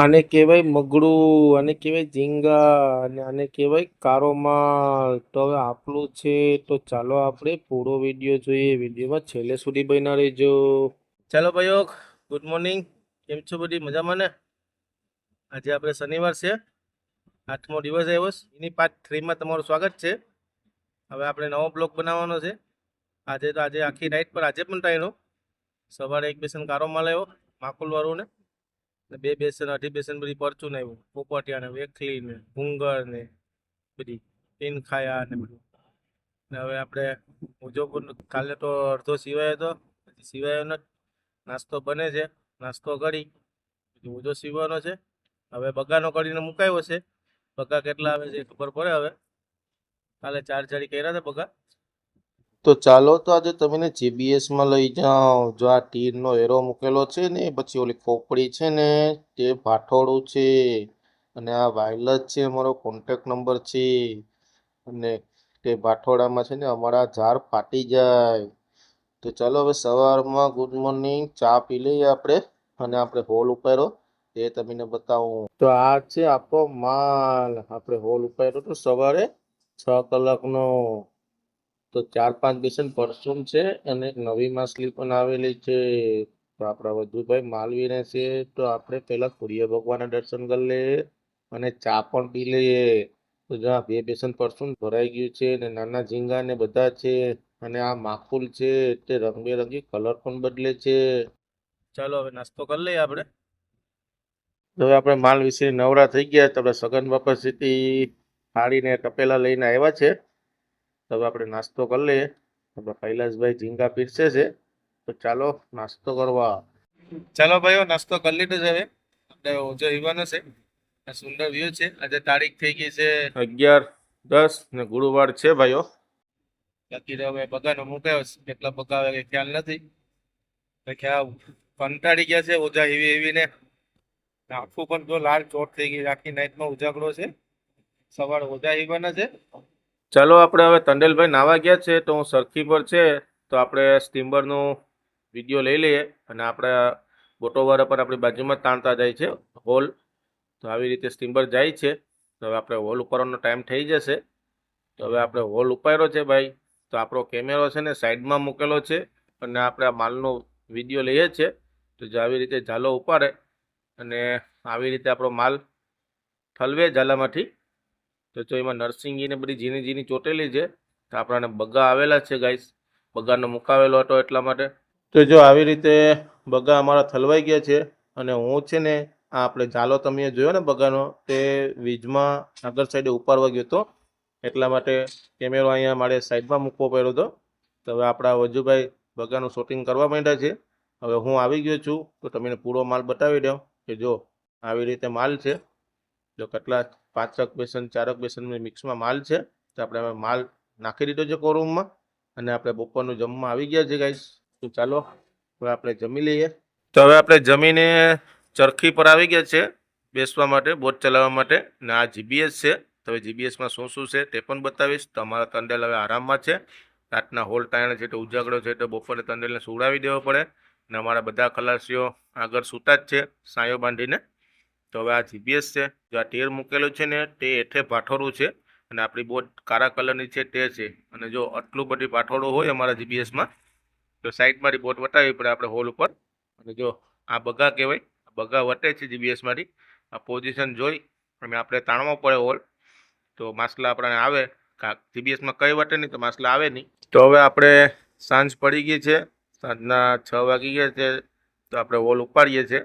આને કહેવાય મગડું, આને કહેવાય ઝીંગા, અને આને કહેવાય કારો માલ તો હવે આપણું છે તો ચાલો આપણે પૂરો વીડિયો જોઈએ. વિડીયોમાં છેલ્લે સુધી બન્યા રહેજો. ચાલો ભાઈઓ ગુડ મોર્નિંગ કેમ છો બધી? મજામાં ને? આજે આપણે શનિવાર છે. આઠમો દિવસ આવ્યો એની પાર્ટ થ્રીમાં તમારું સ્વાગત છે. હવે આપણે નવો બ્લોગ બનાવવાનો છે. આજે તો આજે આખી નાઇટ પર આજે પણ ટાઈમ સવારે એક બેસન કારો માલ આવ્યો માકુલ ને ને બે બેસન અઢી બેસન બધી પરચું ને પોપટિયા ને વેખલી ને ભૂંગર ને બધી, ટીન ખાયા ને બધું. ને હવે આપણે ઉજો પણ કાલે તો અડધો સિવાય હતો પછી સિવાયો ન નાસ્તો બને છે, નાસ્તો કરી પછી ઉજો સીવવાનો છે. હવે બગાનો કરીને મુકાયો છે. બગા કેટલા આવે છે ખબર પડે હવે. કાલે ચાર ચારી કર્યા હતા બગા. તો ચાલો તો આજે તમને જીબીએસમાં લઈ જાઓ. જો આ તીરનો એરો મૂકેલો છે ને, પછી ઓલી ખોપડી છે ને, તે ભાઠોડું છે. અને આ વાયલસ છે, અમારો કોન્ટેક નંબર છે. અને તે ભાઠોડામાં છે ને, અમારા ઝાડ ફાટી જાય. તો ચાલો હવે સવારમાં ગુડ મોર્નિંગ ચા પી લઈએ આપણે, અને આપણે હોલ ઉપાડ્યો, તે તમને બતાવું. તો આ છે આપણો માલ, આપણે હોલ ઉપાડ્યો તો સવારે છ કલાકનો. તો ચાર પાંચ બેસન પરસુમ છે અને એક નવી માછલી પણ આવેલી છે. તો આપણા વધુભાઈ માલવીને છે તો આપણે પહેલા સૂર્ય ભગવાનના દર્શન કરી લઈએ અને ચા પણ પી લઈએ. તો જ્યાં બે બેસન પરસુમ ભરાઈ ગયું છે અને નાના ઝીંગા ને બધા છે અને આ માખુલ છે તે રંગબેરંગી કલર પણ બદલે છે. ચાલો હવે નાસ્તો કરી લઈએ આપણે. હવે આપણે માલ વિશે નવરા થઈ ગયા તો આપણે સગન બાપા સીધી ફાડીને તપેલા લઈને આવ્યા છે. હવે આપણે નાસ્તો કરી લઈએ. આપણા કૈલાસભાઈ ઝીંગા પીરસે છે. તો ચાલો નાસ્તો કરવા. ચાલો ભાઈઓ, નાસ્તો કરી લીધો છે હવે. આપણે ઓજો ઈવાનો છે. આ સુંદર વ્યૂ છે. આજે તારીખ થઈ ગઈ છે અગિયાર દસ ને ગુરુવાર છે ભાઈઓ. બાકી તો હવે બગાનો મુકાયો છે. કેટલા બગા આવે ખ્યાલ નથી. આ કંટાળી ગયા છે ઓજા એવી એવી ને. આખું પણ જો લાલ ચોટ થઈ ગઈ. આખી નાઇટમાં ઉજાગરો છે. સવાર ઓજા એવાના છે. ચાલો આપણે હવે તંડેલભાઈ નાવા ગયા છે તો હું સરખી પર છે તો આપણે સ્ટીમરનો વીડિયો લઈ લઈએ અને આપણે બોટોવાળા પર આપણી બાજુમાં તાણતા જાય છે હોલ. તો આવી રીતે સ્ટીમર જાય છે. તો હવે આપણે હોલ ઉપાડવાનો ટાઈમ થઈ જશે. તો હવે આપણે હોલ ઉપાડ્યો છે ભાઈ. તો આપણો કેમેરો છે ને સાઈડમાં મૂકેલો છે અને આપણે આ માલનો વીડિયો લઈએ છીએ તો જો આવી રીતે ઝાલો ઉપાડે અને આવી રીતે આપણો માલ ઠલવે ઝાલામાંથી. તો જો એમાં નરસિંગીને બધી ઝીણી ઝીણી ચોટેલી છે, તો આપણાને બગા આવેલા છે ગાઈસ. બગાનો મુકાવેલો હતો એટલા માટે. તો જો આવી રીતે બગા અમારા થલવાઈ ગયા છે, અને હું છે ને આ આપણે જાલો તમે જોયો ને બગાનો, તે વીજમાં આગળ સાઈડે ઉપાડવા ગયો હતો. એટલા માટે કેમેરો અહીંયા મારે સાઈડમાં મૂકવો પડ્યો હતો. તો હવે આપણા વજુભાઈ બગાનું શૂટિંગ કરવા માંડ્યા છે. હવે હું આવી ગયો છું, તો તમને પૂરો માલ બતાવી દઉં કે જો આવી રીતે માલ છે. જો કેટલા પાંચક બેસન, ચારક બેસન મિક્સમાં માલ છે, તો આપણે હવે માલ નાખી દીધો છે કોરૂમમાં અને આપણે બપોરનું જમવા આવી ગયા છે ગાઈસ તો ચાલો, હવે આપણે જમી લઈએ. તો હવે આપણે જમીને ચરખી પર આવી ગયા છે બેસવા માટે, બોટ ચલાવવા માટે ને આ જીબીએસ છે. તો હવે જીબીએસમાં શું શું છે તે પણ બતાવીશ. તમારા તંડેલ હવે આરામમાં છે. રાતના હોલ ટાયણ છે, તો ઉજાગરો છે, તો બપોરે તંડેલને સુવડાવી દેવો પડે. ને અમારા બધા ખલાસીઓ આગળ સૂતા જ છે, સાયો બાંધીને. તો હવે આ જીપીએસ છે, જો આ ટેર મૂકેલું છે ને, તે હેઠે ભાઠોડું છે અને આપણી બોટ કાળા કલરની છે, તે છે. અને જો આટલું બધી ભાઠોડું હોય અમારા જીપીએસમાં તો સાઈડમાંથી બોટ વટાવી પડે આપણે હોલ ઉપર. અને જો આ બગા કહેવાય બગા વટે છે જીપીએસમાંથી આ પોઝિશન જોઈ, અને આપણે તાણવો પડે હોલ તો માછલા આપણને આવે જીપીએસમાં કઈ વટે નહીં, તો માછલા આવે નહીં. તો હવે આપણે સાંજ પડી ગઈ છે, સાંજના છ વાગી ગયા છે, તો આપણે હોલ ઉપાડીએ છીએ.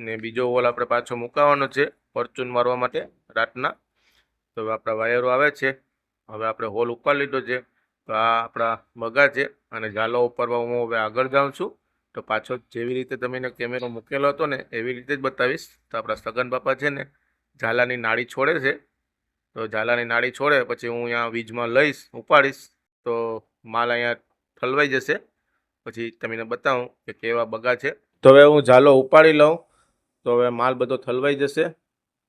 ને બીજો વોલ આપણે પાછો મુકાવવાનો છે ફોર્ચ્યુન મારવા માટે રાતના. તો હવે આપણા વાયરો આવે છે, હવે આપણે હોલ ઉપર લીધો છે, તો આ આપણા બગા છે અને ઝાલો ઉપરવા હું હવે આગળ જાઉં છું. તો પાછો જેવી રીતે તમે એને કેમેરો મૂકેલો હતો ને, એવી રીતે જ બતાવીશ. તો આપણા સગન બાપા છે ને, ઝાલાની નાળી છોડે છે. તો ઝાલાની નાળી છોડે, પછી હું અહીંયા વીજમાં લઈશ, ઉપાડીશ. તો માલ અહીંયા ઠલવાઈ જશે. પછી તમને બતાવું કે કેવા બગા છે. તો હવે હું ઝાલો ઉપાડી લઉં. તો હવે માલ બધો થલવાઈ જશે.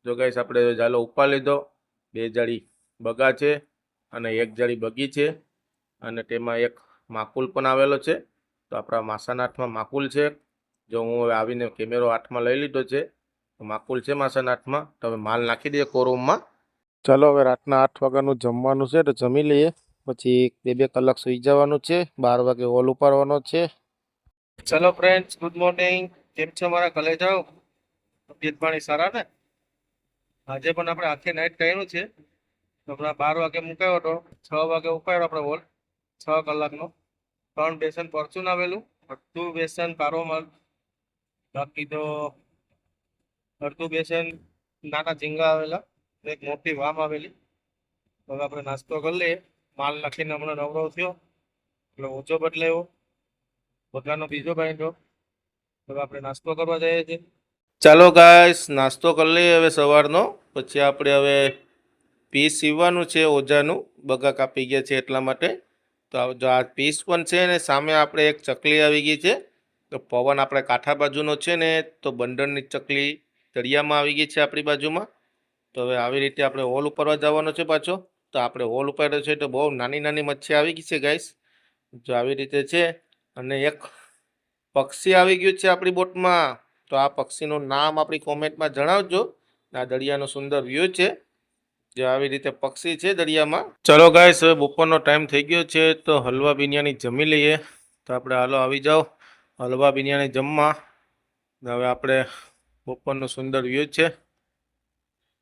જો ગાઈસ આપણે ઝાલો ઉપા લીધો. બે જાળી બગા છે અને એક જાળી બગી છે અને તેમાં એક માકુલ પણ આવેલો છે. તો આપણા માસાના હાથમાં માકુલ છે જો હું હવે આવીને કેમેરો હાથમાં લઈ લીધો છે માકુલ છે માસા આઠમાં તો હવે માલ નાખી દઈએ કોરૂમમાં ચાલો હવે રાતના આઠ વાગ્યાનું જમવાનું છે તો જમી લઈએ. પછી બે બે કલાક સુઈ જવાનું છે. બાર વાગે હોલ ઉપાડવાનો છે. ચલો ફ્રેન્ડ્સ ગુડ મોર્નિંગ કેમ છો મારા કલેજાઓ તબિયત સારા ને? આજે પણ આપણે આખી નાઇટ કર્યું છે. હમણાં બાર વાગે મુકાયો હતો. છ વાગે ઉપાડ્યો આપણે હોલ છ કલાકનો. ત્રણ બેસન પરચુન આવેલું અડધું બેસન કારોમલ. બાકી તો અડધું બેસન નાના ઝીંગા આવેલા. એક મોટી વામ આવેલી. હવે આપણે નાસ્તો કરી લઈએ. માલ નાખીને હમણાં નવરો થયો. એટલે ઓછો બદલાયો. બધાનો બીજો બાંધ્યો હવે આપણે નાસ્તો કરવા જઈએ છીએ. ચાલો ગાઈસ નાસ્તો કરી લઈએ હવે સવારનો. પછી આપણે હવે પીસ સીવવાનું છે ઓજાનું. બગા કાપી ગયા છે એટલા માટે. તો જો આ પીસ પણ છે ને સામે આપણે એક ચકલી આવી ગઈ છે. તો પવન આપણે કાંઠા બાજુનો છે ને, તો બંદરની ચકલી તળિયામાં આવી ગઈ છે આપણી બાજુમાં. તો હવે આવી રીતે આપણે હોલ ઉપરવા જવાનો છે પાછો. તો આપણે હોલ ઉપાડ્યો છે તો બહુ નાની નાની મચ્છી આવી ગઈ છે ગાઈસ જો આવી રીતે છે. અને એક પક્ષી આવી ગયું છે આપણી બોટમાં. તો આ પક્ષીનું નામ આપણી કોમેન્ટમાં જણાવજો. આ દરિયાનો સુંદર વ્યૂ છે. જે આવી રીતે પક્ષી છે દરિયામાં. ચલો ગાઈસ હવે બપોરનો ટાઈમ થઈ ગયો છે, તો હલવા બિનિયાની જમી લઈએ. તો આપણે હાલો આવી જાઓ. હલવા બિનિયાની જમવા. હવે આપણે બપોરનો સુંદર વ્યૂ છે.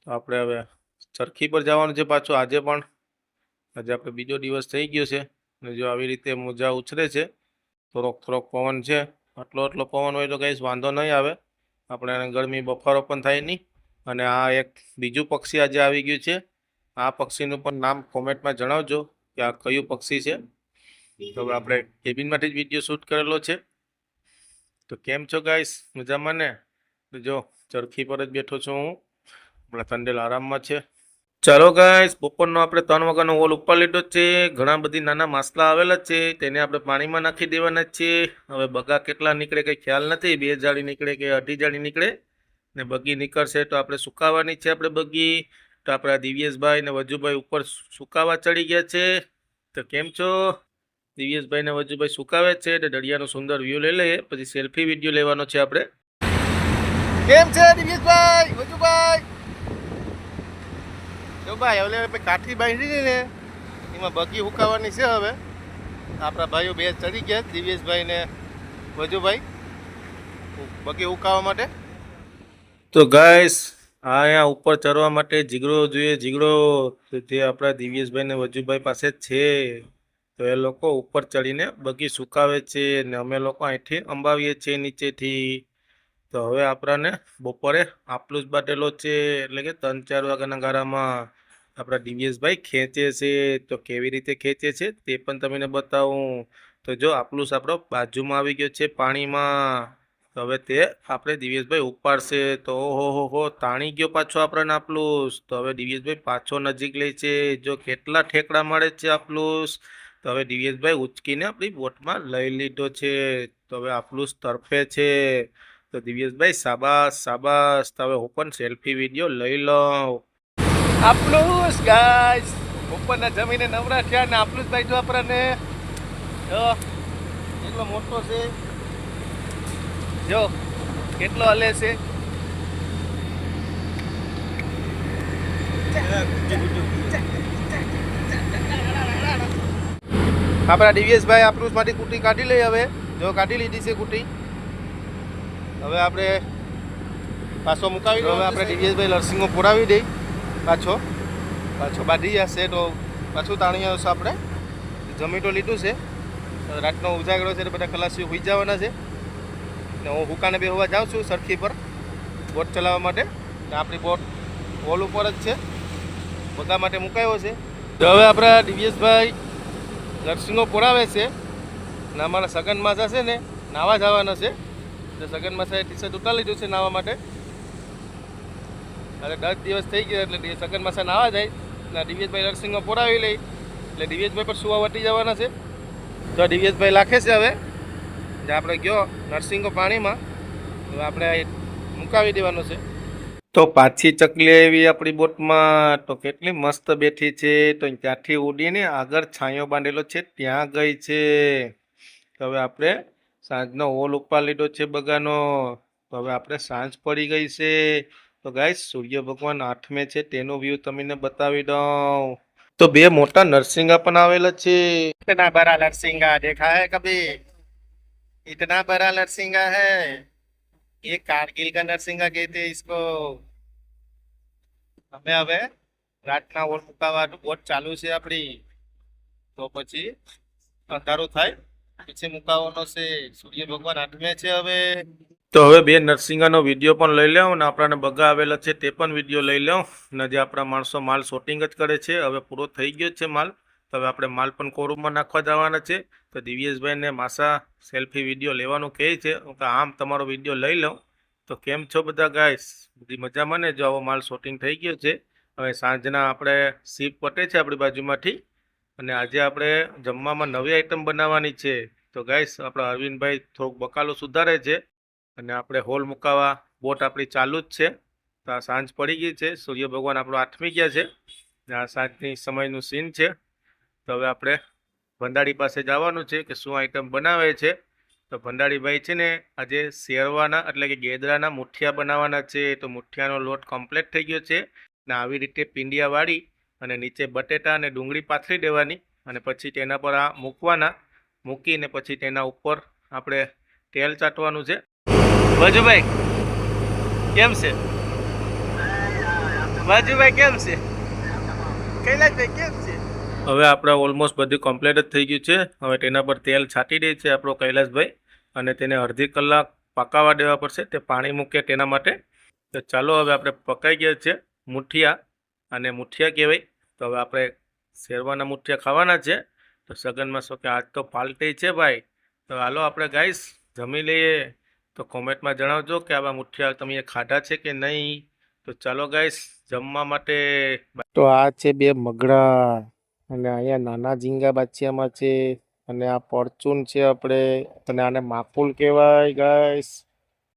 તો આપણે હવે ચરખી પર જવાનું છે પાછું આજે પણ. આજે આપણે બીજો દિવસ થઈ ગયો છે. અને જો આવી રીતે મોજા ઉછરે છે, થોડોક થોડોક પવન છે આટલો આટલો પવન હોય તો કંઈ વાંધો નહીં આવે. આપણે ગરમી બફારો પણ થાય નહીં. અને આ એક બીજું પક્ષી આજે આવી ગયું છે. આ પક્ષીનું પણ નામ કોમેન્ટમાં જણાવજો કે આ કયું પક્ષી છે. તો આપણે કેબિનમાંથી જ વીડિયો શૂટ કરેલો છે. તો કેમ છો ગાઈસ? મજામાં ને? જો ચરખી પર જ બેઠો છું હું. આપણા તંડેલ આરામમાં છે. ચાલો ગાઈસ બપોરનો આપણે ત્રણ વાગ્યાનો હોલ ઉપર લીધો છે. ઘણા બધી નાના માસલા આવેલા છે. તેને આપણે પાણીમાં નાખી દેવાના છે. હવે બગા કેટલા નીકળે કંઈ ખ્યાલ નથી. બે જાળી નીકળે કે અઢી જાળી નીકળે. ને બગી નીકળશે તો આપણે સુકાવાની છે આપણે બગી. તો આપણા દિવ્યેશભાઈ ને વજુભાઈ ઉપર સુકાવા ચડી ગયા છે. તો કેમ છો? દિવ્યેશભાઈ ને વજુભાઈ સુકાવે છે એટલે દરિયાનો સુંદર વ્યૂ લઈ લઈએ. પછી સેલ્ફી વીડિયો લેવાનો છે આપણે. કેમ છે દિવ્યેશભાઈ? વજુભાઈ? જો ભાઈ, હવે આપણે કાઠી બાંધી ને, એમાં બગી હુકાવાની છે હવે. આપણા ભાઈઓ બે ચડી ગયા, દિવ્યેશભાઈ ને વજુભાઈ, બગી હુકાવા માટે. તો ગાઈસ અહીંયા ઉપર ચડવા માટે જીગડો જોઈએ જીગડો તે આપણા દિવ્યેશભાઈ ને વજુભાઈ પાસે છે. તો એ લોકો ઉપર ચડીને બગી સુકાવે છે ને અમે લોકો અહીંથી અંબાવીએ છીએ નીચેથી. તો હવે આપણાને બપોરે આપલું જ બાટેલો છે, એટલે કે ત્રણ ચાર વાગ્યાના ગાળામાં આપણા દિવ્યેશભાઈ ખેંચે છે, તો કેવી રીતે ખેંચે છે તે પણ તમને બતાવું. તો જો આપલું આપણો બાજુમાં આવી ગયો છે પાણીમાં હવે તે આપણે દિવ્યેશભાઈ ઉપાડશે. તો ઓહો, હો હો, તાણી ગયો પાછો આપણને આપલું તો હવે દિવ્યેશભાઈ પાછો નજીક લે છે. જો કેટલા ઠેકડા મળે છે આપલું તો હવે દિવ્યેશભાઈ ઉચકીને આપણી બોટમાં લઈ લીધો છે. તો હવે આપલું તરફે છે. તો દિવ્યેશભાઈ સાબાસ સાબાસ તો હવે હું પણ સેલ્ફી વીડિયો લઈ લઉં. આપલું ગાય ઉપરના જમીને નવરા થયા ને આપણું જ ભાઈ જો આપણને એટલો મોટો છે. જો, કેટલો હલે છે. આપણા ડીવીએસભાઈ આપણું માંથી કુટી કાઢી લઈ હવે. જો, કાઢી લીધી છે કુટી. હવે આપણે પાછો મુકાવી હવે આપણે ડીવીએસભાઈ નરસિંહો પોડાવી દઈ. પાછો પાછો બાંધી જશે તો પાછું તાણી આવશે આપણે. જમી લીધું છે. રાતનો ઉજાગરો છે બધા ખલાસીઓ હોઈ જવાના છે. ને હું હુકાને બે હોવા જાઉં છું સરખી પર, બોટ ચલાવવા માટે. આપણી બોટ હોલ ઉપર જ છે. બધા માટે મુકાયો છે. તો હવે આપણા દિવ્યેશભાઈ નરસિંહો પુરાવે છે. ને અમારા સગન માસા છે ને, નાવા જવાના છે. તો સગન માસાએ ટી શર્ટ ઉતારી લીધું છે નાવા માટે. એટલે દસ દિવસ થઈ ગયા એટલે સગન માસા નાવા જાય ને દિવ્યેશભાઈ નરસિંહમાં પોડાવી લઈ. એટલે દિવ્યેશભાઈ પર સુવા વટી જવાના છે. તો દિવ્યેશભાઈ લાખે છે હવે. જે આપણે ગયો નરસિંહો પાણીમાં. તો આપણે મુકાવી દેવાનો છે. તો પાછી ચકલી આવી આપણી બોટમાં. તો કેટલી મસ્ત બેઠી છે. તો ત્યાંથી ઉડીને આગળ છાંયો બાંધેલો છે. ત્યાં ગઈ છે. તો હવે આપણે સાંજનો હોલ ઉપાડ લીધો છે બગાનો. તો હવે આપણે સાંજ પડી ગઈ છે. તો ગાઈસ સૂર્ય ભગવાન આઠમે છે તેનો વ્યૂ તમને બતાવી દઉં તો બે મોટા નરસિંગા પણ આવેલા છે इतना बड़ा नरसिंगा देखा है कभी इतना बड़ा नरसिंगा है ये कारगिल का नरसिंगा कहते हैं इसको અમે હવે રાતના ઓર મુકાવાનું બોટ ચાલુ છે આપણી તો પછી અંધારું થાય પછી મુકાવાનો છે સૂર્ય ભગવાન આઠમે છે હવે તો હવે બે નરસિંહાનો વીડિયો પણ લઈ લઉં અને આપણાને બગા આવેલા છે તે પણ વીડિયો લઈ લઉં. અને જે આપણા માણસો માલ શોટિંગ જ કરે છે, હવે પૂરો થઈ ગયો છે માલ. તો હવે આપણે માલ પણ કોરૂમમાં નાખવા જવાના છે. તો દિવ્યેશભાઈને માસા સેલ્ફી વીડિયો લેવાનું કહે છે. કહું, આમ તમારો વીડિયો લઈ લઉં. તો કેમ છો બધા ગાઈસ બધી મજામાં ને? જો આવો માલ શોટિંગ થઈ ગયો છે. હવે સાંજના આપણે સીપ પટે છે આપણી બાજુમાંથી. અને આજે આપણે જમવામાં નવી આઈટમ બનાવવાની છે. તો ગાઈસ આપણા અરવિંદભાઈ થોડુંક બકાલો સુધારે છે. અને આપણે હોલ મુકાવા બોટ આપણી ચાલુ જ છે. તો આ સાંજ પડી ગઈ છે. સૂર્ય ભગવાન આપણો આઠમી ગયા છે. અને આ સાંજની સમયનું સીન છે. તો હવે આપણે ભંડારી પાસે જવાનું છે કે શું આઈટમ બનાવે છે. તો ભંડારીભાઈ છે ને આજે શેરવાના એટલે કે ગેદરાના મુઠિયા બનાવવાના છે. તો મુઠિયાનો લોટ કમ્પ્લીટ થઈ ગયો છે. ને આવી રીતે પિંડિયા વાળી અને નીચે બટેટા અને ડુંગળી પાથરી દેવાની અને પછી તેના પર આ મૂકવાના. મૂકીને પછી તેના ઉપર આપણે તેલ ચાટવાનું છે. વજુભાઈ કેમ છે? વજુભાઈ કેમ છે? કૈલાશભાઈ, કેમ છે? હવે આપણે ઓલમોસ્ટ બધું કમ્પ્લીટ જ થઈ ગયું છે. હવે તેના પર તેલ છાંટી દે છે આપણો કૈલાશભાઈ અને તેને અડધી કલાક પકાવવા દેવા પડશે તે પાણી મૂકે તેના માટે. તો ચાલો હવે આપણે પકાઈ ગયા છે મુઠિયા અને મુઠિયા કહેવાય. તો હવે આપણે શેરવાના મુઠિયા ખાવાના છે. તો સગનમાં શું કે આજ તો પાલટી છે ભાઈ. તો હાલો આપણે ગાઈશ જમી લઈએ. તો કોમેન્ટમાં જણાવજો કે આવા મુઠિયા તમે ખાધા છે કે નહીં. તો ચાલો ગાઈસ જમવા માટે તો આ છે બે મગડા અને અહીંયા નાના ઝીંગા બાચિયામાં છે અને આ પોર્ચુન છે આપણે અને આને માકુલ કહેવાય ગાઈસ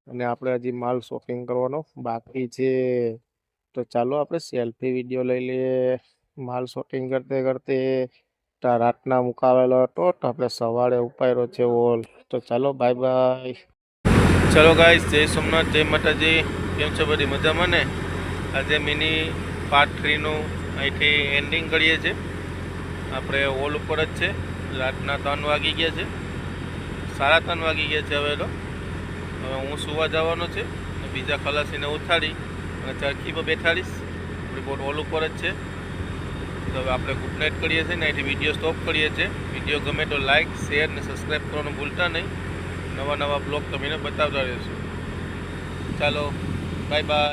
અને આપણે હજી માલ શોપિંગ કરવાનો બાકી છે. તો ચાલો આપણે સેલ્ફી વીડિયો લઈ લઈએ. માલ શોપિંગ કરતે કરતે રાતના મુકાવેલો હતો તો આપણે સવારે ઉપાડ્યો છે ઓલ. તો ચાલો બાય બાય ચલો ગાઈસ જય સોમનાથ, જય માતાજી. કેમ છો બધી મજામાં ને? આજે મિની પાર્ટ થ્રીનું અહીંથી એન્ડિંગ કરીએ છીએ. આપણે ઓલ ઉપર જ છે. રાતના ત્રણ વાગી ગયા છે. સાડા ત્રણ વાગી ગયા છે હવે તો. હવે હું સુવા જવાનો છે બીજા ખલાસીને ઉઠાડી અને ચરખી પર બેઠાડીશ. આપણી બોટ ઓલ ઉપર જ છે. તો હવે આપણે ગુડ નાઇટ કરીએ છીએ ને, અહીંથી વીડિયો સ્ટોપ કરીએ છીએ. વીડિયો ગમે તો લાઇક શેર ને સબસ્ક્રાઈબ કરવાનું ભૂલતા નહીં. નવા નવા બ્લોગ તમને બતાવતા રહેશું. ચાલો બાય બાય